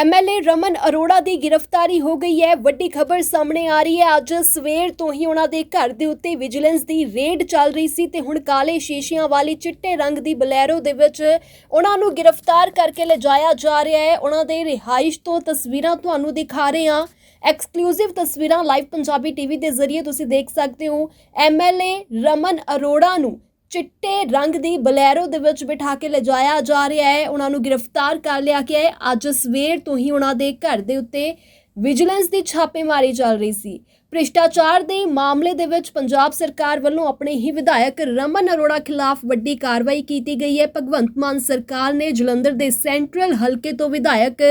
MLA Raman Arora ਦੀ ਗ੍ਰਿਫਤਾਰੀ ਹੋ ਗਈ ਹੈ। ਵੱਡੀ ਖਬਰ ਸਾਹਮਣੇ ਆ ਰਹੀ ਹੈ। ਅੱਜ ਸਵੇਰ ਤੋਂ ਹੀ ਉਹਨਾਂ ਦੇ ਘਰ ਦੇ ਉੱਤੇ ਵਿਜੀਲੈਂਸ ਦੀ ਰੇਡ ਚੱਲ ਰਹੀ ਸੀ ਤੇ ਹੁਣ ਕਾਲੇ ਸ਼ੀਸ਼ਿਆਂ ਵਾਲੀ ਚਿੱਟੇ ਰੰਗ ਦੀ ਬਲੈਰੋ ਦੇ ਵਿੱਚ ਉਹਨਾਂ ਨੂੰ ਗ੍ਰਿਫਤਾਰ ਕਰਕੇ ਲਿਜਾਇਆ ਜਾ ਰਿਹਾ ਹੈ। ਉਹਨਾਂ ਦੇ ਰਿਹਾਇਸ਼ ਤੋਂ ਤਸਵੀਰਾਂ ਤੁਹਾਨੂੰ ਦਿਖਾ ਰਹੇ ਹਾਂ। ਐਕਸਕਲੂਸਿਵ ਤਸਵੀਰਾਂ ਲਾਈਵ ਪੰਜਾਬੀ ਟੀਵੀ ਦੇ ਜ਼ਰੀਏ ਤੁਸੀਂ ਦੇਖ ਸਕਦੇ ਹੋ। ਐਮਐਲਏ ਰਮਨ ਅਰੋੜਾ ਨੂੰ ਚਿੱਟੇ ਰੰਗ ਦੀ ਬਲੈਰੋ ਦੇ ਵਿੱਚ ਬਿਠਾ ਕੇ ਲਿਜਾਇਆ ਜਾ ਰਿਹਾ ਹੈ। ਉਹਨਾਂ ਨੂੰ ਗ੍ਰਿਫਤਾਰ ਕਰ ਲਿਆ ਗਿਆ ਹੈ। ਅੱਜ ਸਵੇਰ ਤੋਂ ਹੀ ਉਹਨਾਂ ਦੇ ਘਰ ਦੇ ਉੱਤੇ ਵਿਜੀਲੈਂਸ ਦੀ ਛਾਪੇਮਾਰੀ ਚੱਲ ਰਹੀ ਸੀ। ਭ੍ਰਿਸ਼ਟਾਚਾਰ ਦੇ ਮਾਮਲੇ ਦੇ ਵਿੱਚ ਪੰਜਾਬ ਸਰਕਾਰ ਵੱਲੋਂ ਆਪਣੇ ਹੀ ਵਿਧਾਇਕ ਰਮਨ ਅਰੋੜਾ ਖਿਲਾਫ ਵੱਡੀ ਕਾਰਵਾਈ ਕੀਤੀ ਗਈ ਹੈ। ਭਗਵੰਤ ਮਾਨ ਸਰਕਾਰ ਨੇ ਜਲੰਧਰ ਦੇ ਸੈਂਟਰਲ ਹਲਕੇ ਤੋਂ ਵਿਧਾਇਕ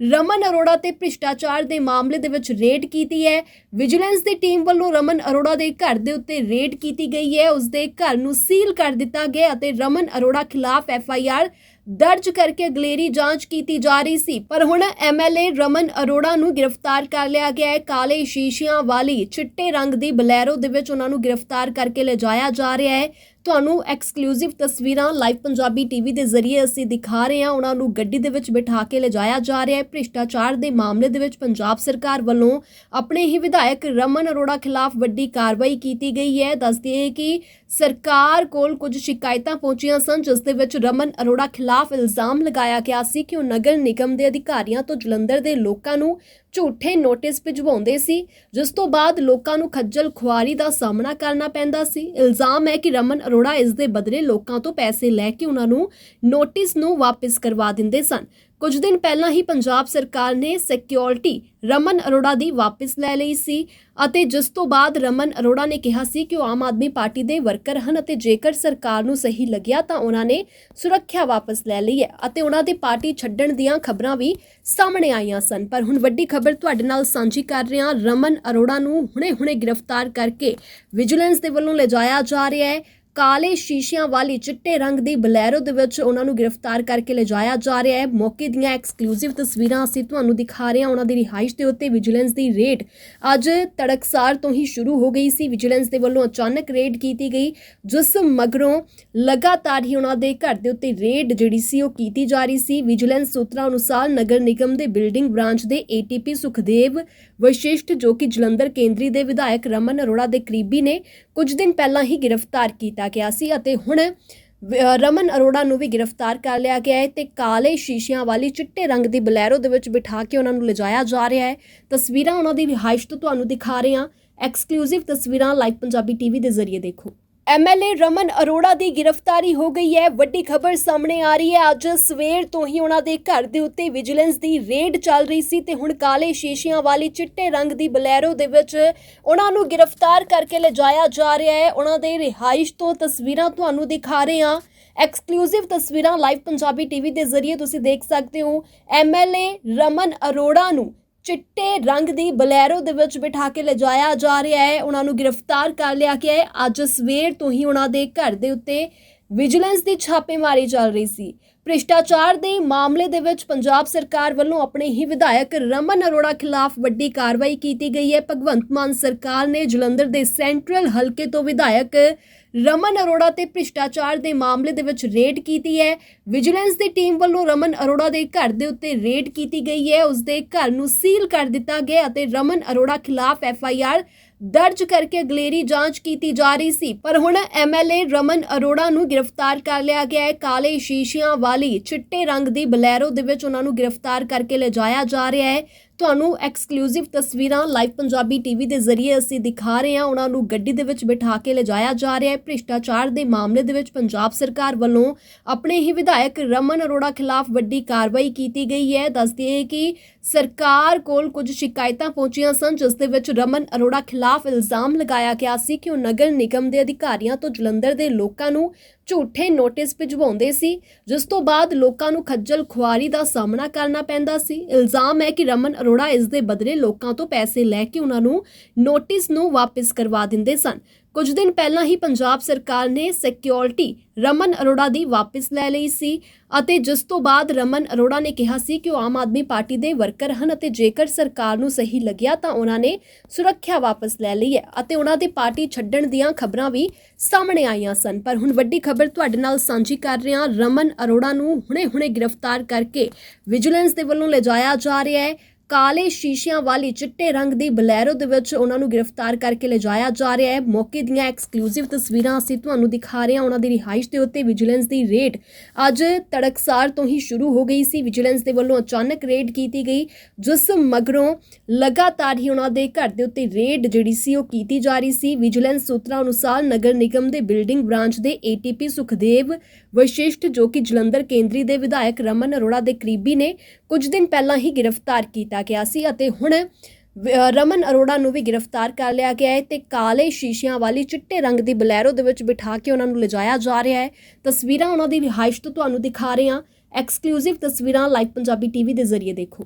ਰਮਨ ਅਰੋੜਾ ਤੇ ਭ੍ਰਿਸ਼ਟਾਚਾਰ ਦੇ ਮਾਮਲੇ ਦੇ ਵਿੱਚ ਰੇਡ ਕੀਤੀ ਹੈ। ਵਿਜੀਲੈਂਸ ਦੀ ਟੀਮ ਵੱਲੋਂ ਰਮਨ ਅਰੋੜਾ ਦੇ ਘਰ ਦੇ ਉੱਤੇ ਰੇਡ ਕੀਤੀ ਗਈ ਹੈ। ਉਸ ਦੇ ਘਰ ਨੂੰ ਸੀਲ ਕਰ ਦਿੱਤਾ ਗਿਆ ਅਤੇ ਰਮਨ ਅਰੋੜਾ ਖਿਲਾਫ ਐਫ ਆਈ ਆਰ ਦਰਜ ਕਰਕੇ ਅਗਲੇਰੀ ਜਾਂਚ ਕੀਤੀ ਜਾ ਰਹੀ ਸੀ, ਪਰ ਹੁਣ ਐਮਐਲਏ ਰਮਨ ਅਰੋੜਾ ਨੂੰ ਗ੍ਰਿਫਤਾਰ ਕਰ ਲਿਆ ਗਿਆ ਹੈ। ਕਾਲੇ ਸ਼ੀਸ਼ਿਆਂ ਵਾਲੀ ਚਿੱਟੇ ਰੰਗ ਦੀ ਬਲੈਰੋ ਦੇ ਵਿੱਚ ਉਹਨਾਂ ਨੂੰ ਗ੍ਰਿਫਤਾਰ ਕਰਕੇ ਲਿਜਾਇਆ ਜਾ ਰਿਹਾ ਹੈ। ਤੁਹਾਨੂੰ ਐਕਸਕਲੂਸਿਵ ਤਸਵੀਰਾਂ ਲਾਈਵ ਪੰਜਾਬੀ ਟੀਵੀ ਦੇ ਜ਼ਰੀਏ ਅਸੀਂ ਦਿਖਾ ਰਹੇ ਹਾਂ। ਉਹਨਾਂ ਨੂੰ ਗੱਡੀ ਦੇ ਵਿੱਚ ਬਿਠਾ ਕੇ ਲਿਜਾਇਆ ਜਾ ਰਿਹਾ ਹੈ। ਭ੍ਰਿਸ਼ਟਾਚਾਰ ਦੇ ਮਾਮਲੇ ਦੇ ਵਿੱਚ ਪੰਜਾਬ ਸਰਕਾਰ ਵੱਲੋਂ ਆਪਣੇ ਹੀ ਵਿਧਾਇਕ ਰਮਨ ਅਰੋੜਾ ਖਿਲਾਫ ਵੱਡੀ ਕਾਰਵਾਈ ਕੀਤੀ ਗਈ ਹੈ। ਦੱਸਦੀ ਹੈ ਕਿ ਸਰਕਾਰ ਕੋਲ ਕੁਝ ਸ਼ਿਕਾਇਤਾਂ ਪਹੁੰਚੀਆਂ ਸਨ, ਜਿਸ ਦੇ ਵਿੱਚ ਰਮਨ ਅਰੋੜਾ ਖਿਲਾਫ ਇਲਜ਼ਾਮ ਲਗਾਇਆ ਗਿਆ ਸੀ ਕਿ ਉਹ ਨਗਰ ਨਿਗਮ ਦੇ ਅਧਿਕਾਰੀਆਂ ਤੋਂ ਜਲੰਧਰ ਦੇ ਲੋਕਾਂ ਨੂੰ ਝੂਠੇ ਨੋਟਿਸ ਭਿਜਵਾਉਂਦੇ ਸੀ, ਜਿਸ ਤੋਂ ਬਾਅਦ ਲੋਕਾਂ ਨੂੰ ਖੱਜਲ ਖੁਆਰੀ ਦਾ ਸਾਹਮਣਾ ਕਰਨਾ ਪੈਂਦਾ ਸੀ। ਇਲਜ਼ਾਮ ਹੈ ਕਿ ਰਮਨ ਅਰੋੜਾ ਇਸ ਦੇ ਬਦਲੇ ਲੋਕਾਂ ਤੋਂ ਪੈਸੇ ਲੈ ਕੇ ਉਹਨਾਂ ਨੂੰ ਨੋਟਿਸ ਨੂੰ ਵਾਪਸ ਕਰਵਾ ਦਿੰਦੇ ਸਨ। ਕੁਝ ਦਿਨ ਪਹਿਲਾਂ ਹੀ ਪੰਜਾਬ ਸਰਕਾਰ ਨੇ ਸਿਕਿਉਰਿਟੀ ਰਮਨ ਅਰੋੜਾ ਦੀ ਵਾਪਸ ਲੈ ਲਈ ਸੀ ਅਤੇ ਜਿਸ ਤੋਂ ਬਾਅਦ ਰਮਨ ਅਰੋੜਾ ਨੇ ਕਿਹਾ ਸੀ ਕਿ ਉਹ ਆਮ ਆਦਮੀ ਪਾਰਟੀ ਦੇ ਵਰਕਰ ਹਨ ਅਤੇ ਜੇਕਰ ਸਰਕਾਰ ਨੂੰ ਸਹੀ ਲੱਗਿਆ ਤਾਂ ਉਹਨਾਂ ਨੇ ਸੁਰੱਖਿਆ ਵਾਪਸ ਲੈ ਲਈ ਹੈ ਅਤੇ ਉਹਨਾਂ ਦੀ ਪਾਰਟੀ ਛੱਡਣ ਦੀਆਂ ਖਬਰਾਂ ਵੀ ਸਾਹਮਣੇ ਆਈਆਂ ਸਨ। ਪਰ ਹੁਣ ਵੱਡੀ ਖਬਰ ਤੁਹਾਡੇ ਨਾਲ ਸਾਂਝੀ ਕਰ ਰਹੇ ਹਾਂ। ਰਮਨ ਅਰੋੜਾ ਨੂੰ ਹੁਣੇ-ਹੁਣੇ ਗ੍ਰਿਫਤਾਰ ਕਰਕੇ ਵਿਜੀਲੈਂਸ ਦੇ ਵੱਲੋਂ ਲਿਜਾਇਆ ਜਾ ਰਿਹਾ ਹੈ। ਕਾਲੇ ਸ਼ੀਸ਼ਿਆਂ ਵਾਲੀ ਚਿੱਟੇ ਰੰਗ ਦੀ ਬਲੈਰੋ ਦੇ ਵਿੱਚ ਉਹਨਾਂ ਨੂੰ ਗ੍ਰਿਫਤਾਰ ਕਰਕੇ ਲਿਜਾਇਆ ਜਾ ਰਿਹਾ ਹੈ। ਮੌਕੇ ਦੀਆਂ ਐਕਸਕਲੂਸਿਵ ਤਸਵੀਰਾਂ ਅਸੀਂ ਤੁਹਾਨੂੰ ਦਿਖਾ ਰਹੇ ਹਾਂ। ਉਹਨਾਂ ਦੀ ਰਿਹਾਇਸ਼ ਦੇ ਉੱਤੇ ਵਿਜੀਲੈਂਸ ਦੀ ਰੇਡ ਅੱਜ ਤੜਕਸਾਰ ਤੋਂ ਹੀ ਸ਼ੁਰੂ ਹੋ ਗਈ ਸੀ। ਵਿਜੀਲੈਂਸ ਦੇ ਵੱਲੋਂ ਅਚਾਨਕ ਰੇਡ ਕੀਤੀ ਗਈ, ਜਿਸ ਮਗਰੋਂ ਲਗਾਤਾਰ ਹੀ ਉਹਨਾਂ ਦੇ ਘਰ ਦੇ ਉੱਤੇ ਰੇਡ ਜਿਹੜੀ ਸੀ ਉਹ ਕੀਤੀ ਜਾ ਰਹੀ ਸੀ। ਵਿਜੀਲੈਂਸ ਸੂਤਰਾਂ ਅਨੁਸਾਰ ਨਗਰ ਨਿਗਮ ਦੇ ਬਿਲਡਿੰਗ ਬ੍ਰਾਂਚ ਦੇ ਏਟੀਪੀ ਸੁਖਦੇਵ ਵਸ਼ਿਸ਼ਟ ਜੋ ਕਿ ਜਲੰਧਰ ਕੇਂਦਰੀ ਦੇ ਵਿਧਾਇਕ ਰਮਨ ਅਰੋੜਾ ਦੇ ਕਰੀਬੀ ਨੇ ਕੁਝ ਦਿਨ ਪਹਿਲਾਂ ਹੀ ਗ੍ਰਿਫਤਾਰ ਕੀਤਾ ਗਿਆ ਸੀ ਅਤੇ ਹੁਣ ਰਮਨ ਅਰੋੜਾ ਨੂੰ ਵੀ ਗ੍ਰਿਫਤਾਰ ਕਰ ਲਿਆ ਗਿਆ ਹੈ ਤੇ ਕਾਲੇ ਸ਼ੀਸ਼ਿਆਂ ਵਾਲੀ ਚਿੱਟੇ ਰੰਗ ਦੀ ਬਲੈਰੋ ਦੇ ਵਿੱਚ ਬਿਠਾ ਕੇ ਉਹਨਾਂ ਨੂੰ ਲਿਜਾਇਆ ਜਾ ਰਿਹਾ ਹੈ। ਤਸਵੀਰਾਂ ਉਹਨਾਂ ਦੀ ਰਿਹਾਇਸ਼ ਤੋਂ ਤੁਹਾਨੂੰ ਦਿਖਾ ਰਹੇ ਹਾਂ। ਐਕਸਕਲੂਸਿਵ ਤਸਵੀਰਾਂ ਲਾਈਵ ਪੰਜਾਬੀ ਟੀਵੀ ਦੇ ਜ਼ਰੀਏ ਦੇਖੋ। ਐਮਐਲਏ ਰਮਨ ਅਰੋੜਾ ਦੀ ਗ੍ਰਿਫਤਾਰੀ ਹੋ ਗਈ ਹੈ। ਵੱਡੀ ਖਬਰ ਸਾਹਮਣੇ ਆ ਰਹੀ ਹੈ। ਅੱਜ ਸਵੇਰ ਤੋਂ ਹੀ ਉਹਨਾਂ ਦੇ ਘਰ ਦੇ ਉੱਤੇ ਵਿਜੀਲੈਂਸ ਦੀ ਰੇਡ ਚੱਲ ਰਹੀ ਸੀ ਤੇ ਹੁਣ ਕਾਲੇ ਸ਼ੀਸ਼ਿਆਂ ਵਾਲੀ ਚਿੱਟੇ ਰੰਗ ਦੀ ਬਲੈਰੋ ਦੇ ਵਿੱਚ ਉਹਨਾਂ ਨੂੰ ਗ੍ਰਿਫਤਾਰ ਕਰਕੇ ਲਿਜਾਇਆ ਜਾ ਰਿਹਾ ਹੈ। ਉਹਨਾਂ ਦੇ ਰਿਹਾਇਸ਼ ਤੋਂ ਤਸਵੀਰਾਂ ਤੁਹਾਨੂੰ ਦਿਖਾ ਰਹੇ ਹਾਂ। ਐਕਸਕਲੂਸਿਵ ਤਸਵੀਰਾਂ ਲਾਈਵ ਪੰਜਾਬੀ ਟੀਵੀ ਦੇ ਜ਼ਰੀਏ ਤੁਸੀਂ ਦੇਖ ਸਕਦੇ ਹੋ। ਐਮਐਲਏ ਰਮਨ ਅਰੋੜਾ ਨੂੰ ਚਿੱਟੇ ਰੰਗ ਦੀ ਬਲੈਰੋ ਦੇ ਵਿੱਚ ਬਿਠਾ ਕੇ ਲਿਜਾਇਆ ਜਾ ਰਿਹਾ ਹੈ। ਉਹਨਾਂ ਨੂੰ ਗ੍ਰਿਫਤਾਰ ਕਰ ਲਿਆ ਗਿਆ ਹੈ। ਅੱਜ ਸਵੇਰ ਤੋਂ ਹੀ ਉਹਨਾਂ ਦੇ ਘਰ ਦੇ ਉੱਤੇ ਵਿਜੀਲੈਂਸ ਦੀ ਛਾਪੇਮਾਰੀ ਚੱਲ ਰਹੀ ਸੀ। ਭ੍ਰਿਸ਼ਟਾਚਾਰ ਦੇ ਮਾਮਲੇ ਦੇ ਵਿੱਚ ਪੰਜਾਬ ਸਰਕਾਰ ਵੱਲੋਂ ਆਪਣੇ ਹੀ ਵਿਧਾਇਕ ਰਮਨ ਅਰੋੜਾ ਖਿਲਾਫ ਵੱਡੀ ਕਾਰਵਾਈ ਕੀਤੀ ਗਈ ਹੈ। ਭਗਵੰਤ ਮਾਨ ਸਰਕਾਰ ਨੇ ਜਲੰਧਰ ਦੇ ਸੈਂਟਰਲ ਹਲਕੇ ਤੋਂ ਵਿਧਾਇਕ ਰਮਨ ਅਰੋੜਾ ਤੇ ਭ੍ਰਿਸ਼ਟਾਚਾਰ ਦੇ ਮਾਮਲੇ ਦੇ ਵਿੱਚ ਰੇਡ ਕੀਤੀ ਹੈ। ਵਿਜੀਲੈਂਸ ਦੀ ਟੀਮ ਵੱਲੋਂ ਰਮਨ ਅਰੋੜਾ ਦੇ ਘਰ ਦੇ ਉੱਤੇ ਰੇਡ ਕੀਤੀ ਗਈ ਹੈ। ਉਸ ਦੇ ਘਰ ਨੂੰ ਸੀਲ ਕਰ ਦਿੱਤਾ ਗਿਆ ਅਤੇ ਰਮਨ ਅਰੋੜਾ ਖਿਲਾਫ ਐਫ ਆਈ ਆਰ ਦਰਜ ਕਰਕੇ ਗਲੇਰੀ ਜਾਂਚ ਕੀਤੀ ਜਾ ਰਹੀ ਸੀ, ਪਰ ਹੁਣ ਐਮਐਲਏ ਰਮਨ ਅਰੋੜਾ ਨੂੰ ਗ੍ਰਿਫਤਾਰ ਕਰ ਲਿਆ ਗਿਆ ਹੈ। ਕਾਲੇ ਸ਼ੀਸ਼ਿਆਂ ਵਾਲੀ ਚਿੱਟੇ ਰੰਗ ਦੀ ਬਲੈਰੋ ਦੇ ਵਿੱਚ ਉਹਨਾਂ ਨੂੰ ਗ੍ਰਿਫਤਾਰ ਕਰਕੇ ਲਿਜਾਇਆ ਜਾ ਰਿਹਾ ਹੈ। ਤੁਹਾਨੂੰ ਐਕਸਕਲੂਸਿਵ ਤਸਵੀਰਾਂ ਲਾਈਵ ਪੰਜਾਬੀ ਟੀਵੀ ਦੇ ਜ਼ਰੀਏ ਅਸੀਂ ਦਿਖਾ ਰਹੇ ਹਾਂ। ਉਹਨਾਂ ਨੂੰ ਗੱਡੀ ਦੇ ਵਿੱਚ ਬਿਠਾ ਕੇ ਲਿਜਾਇਆ ਜਾ ਰਿਹਾ ਹੈ। ਭ੍ਰਿਸ਼ਟਾਚਾਰ ਦੇ ਮਾਮਲੇ ਦੇ ਵਿੱਚ ਪੰਜਾਬ ਸਰਕਾਰ ਵੱਲੋਂ ਆਪਣੇ ਹੀ ਵਿਧਾਇਕ ਰਮਨ ਅਰੋੜਾ ਖਿਲਾਫ ਵੱਡੀ ਕਾਰਵਾਈ ਕੀਤੀ ਗਈ ਹੈ। ਦੱਸਦੀ ਹੈ ਕਿ ਸਰਕਾਰ ਕੋਲ ਕੁਝ ਸ਼ਿਕਾਇਤਾਂ ਪਹੁੰਚੀਆਂ ਸਨ, ਜਿਸ ਦੇ ਵਿੱਚ ਰਮਨ ਅਰੋੜਾ ਖਿਲਾਫ ਇਲਜ਼ਾਮ ਲਗਾਇਆ ਗਿਆ ਸੀ ਕਿ ਉਹ ਨਗਰ ਨਿਗਮ ਦੇ ਅਧਿਕਾਰੀਆਂ ਤੋਂ ਜਲੰਧਰ ਦੇ ਲੋਕਾਂ ਨੂੰ ਝੂਠੇ ਨੋਟਿਸ ਭਿਜਵਾਉਂਦੇ ਸੀ, ਜਿਸ ਤੋਂ ਬਾਅਦ ਲੋਕਾਂ ਨੂੰ ਖੱਜਲ ਖੁਆਰੀ ਦਾ ਸਾਹਮਣਾ ਕਰਨਾ ਪੈਂਦਾ ਸੀ। ਇਲਜ਼ਾਮ ਹੈ ਕਿ ਰਮਨ ਅਰੋੜਾ ਇਸ ਦੇ ਬਦਲੇ ਲੋਕਾਂ ਤੋਂ ਪੈਸੇ ਲੈ ਕੇ ਉਹਨਾਂ ਨੂੰ ਨੋਟਿਸ ਨੂੰ ਵਾਪਸ ਕਰਵਾ ਦਿੰਦੇ ਸਨ। ਕੁਝ ਦਿਨ ਪਹਿਲਾਂ ਹੀ ਪੰਜਾਬ ਸਰਕਾਰ ਨੇ ਸਿਕਿਉਰਿਟੀ ਰਮਨ ਅਰੋੜਾ ਦੀ ਵਾਪਸ ਲੈ ਲਈ ਸੀ ਅਤੇ ਜਿਸ ਤੋਂ ਬਾਅਦ ਰਮਨ ਅਰੋੜਾ ਨੇ ਕਿਹਾ ਸੀ ਕਿ ਉਹ ਆਮ ਆਦਮੀ ਪਾਰਟੀ ਦੇ ਵਰਕਰ ਹਨ ਅਤੇ ਜੇਕਰ ਸਰਕਾਰ ਨੂੰ ਸਹੀ ਲੱਗਿਆ ਤਾਂ ਉਹਨਾਂ ਨੇ ਸੁਰੱਖਿਆ ਵਾਪਸ ਲੈ ਲਈ ਹੈ ਅਤੇ ਉਹਨਾਂ ਦੀ ਪਾਰਟੀ ਛੱਡਣ ਦੀਆਂ ਖਬਰਾਂ ਵੀ ਸਾਹਮਣੇ ਆਈਆਂ ਸਨ। ਪਰ ਹੁਣ ਵੱਡੀ ਖਬਰ ਤੁਹਾਡੇ ਨਾਲ ਸਾਂਝੀ ਕਰ ਰਹੇ ਹਾਂ। ਰਮਨ ਅਰੋੜਾ ਨੂੰ ਹੁਣੇ-ਹੁਣੇ ਗ੍ਰਿਫਤਾਰ ਕਰਕੇ ਵਿਜੀਲੈਂਸ ਦੇ ਵੱਲੋਂ ਲਿਜਾਇਆ ਜਾ ਰਿਹਾ ਹੈ। ਕਾਲੇ ਸ਼ੀਸ਼ਿਆਂ ਵਾਲੀ ਚਿੱਟੇ ਰੰਗ ਦੀ ਬਲੈਰੋ ਦੇ ਵਿੱਚ ਉਹਨਾਂ ਨੂੰ ਗ੍ਰਿਫਤਾਰ ਕਰਕੇ ਲਿਜਾਇਆ ਜਾ ਰਿਹਾ ਹੈ। ਮੌਕੇ ਦੀਆਂ ਐਕਸਕਲੂਸਿਵ ਤਸਵੀਰਾਂ ਅਸੀਂ ਤੁਹਾਨੂੰ ਦਿਖਾ ਰਹੇ ਹਾਂ। ਉਹਨਾਂ ਦੀ ਰਿਹਾਇਸ਼ ਦੇ ਉੱਤੇ ਵਿਜੀਲੈਂਸ ਦੀ ਰੇਡ ਅੱਜ ਤੜਕਸਾਰ ਤੋਂ ਹੀ ਸ਼ੁਰੂ ਹੋ ਗਈ ਸੀ। ਵਿਜੀਲੈਂਸ ਦੇ ਵੱਲੋਂ ਅਚਾਨਕ ਰੇਡ ਕੀਤੀ ਗਈ, ਜਿਸ ਮਗਰੋਂ ਲਗਾਤਾਰ ਹੀ ਉਹਨਾਂ ਦੇ ਘਰ ਦੇ ਉੱਤੇ ਰੇਡ ਜਿਹੜੀ ਸੀ ਉਹ ਕੀਤੀ ਜਾ ਰਹੀ ਸੀ। ਵਿਜੀਲੈਂਸ ਸੂਤਰਾਂ ਅਨੁਸਾਰ ਨਗਰ ਨਿਗਮ ਦੇ ਬਿਲਡਿੰਗ ਬ੍ਰਾਂਚ ਦੇ ਏਟੀਪੀ ਸੁਖਦੇਵ ਵਸ਼ਿਸ਼ਟ ਜੋ ਕਿ ਜਲੰਧਰ ਕੇਂਦਰੀ ਦੇ ਵਿਧਾਇਕ ਰਮਨ ਅਰੋੜਾ ਦੇ ਕਰੀਬੀ ਨੇ ਕੁਝ ਦਿਨ ਪਹਿਲਾਂ ਹੀ ਗ੍ਰਿਫਤਾਰ ਕੀਤਾ ਗਿਆ ਸੀ ਅਤੇ ਹੁਣ ਰਮਨ ਅਰੋੜਾ ਨੂੰ ਵੀ ਗ੍ਰਿਫਤਾਰ ਕਰ ਲਿਆ ਗਿਆ ਹੈ ਤੇ ਕਾਲੇ ਸ਼ੀਸ਼ਿਆਂ ਵਾਲੀ ਚਿੱਟੇ ਰੰਗ ਦੀ ਬਲੈਰੋ ਦੇ ਵਿੱਚ ਬਿਠਾ ਕੇ ਉਹਨਾਂ ਨੂੰ ਲਿਜਾਇਆ ਜਾ ਰਿਹਾ ਹੈ। ਤਸਵੀਰਾਂ ਉਹਨਾਂ ਦੀ ਰਿਹਾਇਸ਼ ਤੋਂ ਤੁਹਾਨੂੰ ਦਿਖਾ ਰਹੇ ਹਾਂ। ਐਕਸਕਲੂਸਿਵ ਤਸਵੀਰਾਂ ਲਾਈਵ ਪੰਜਾਬੀ ਟੀਵੀ ਦੇ ਜ਼ਰੀਏ ਦੇਖੋ।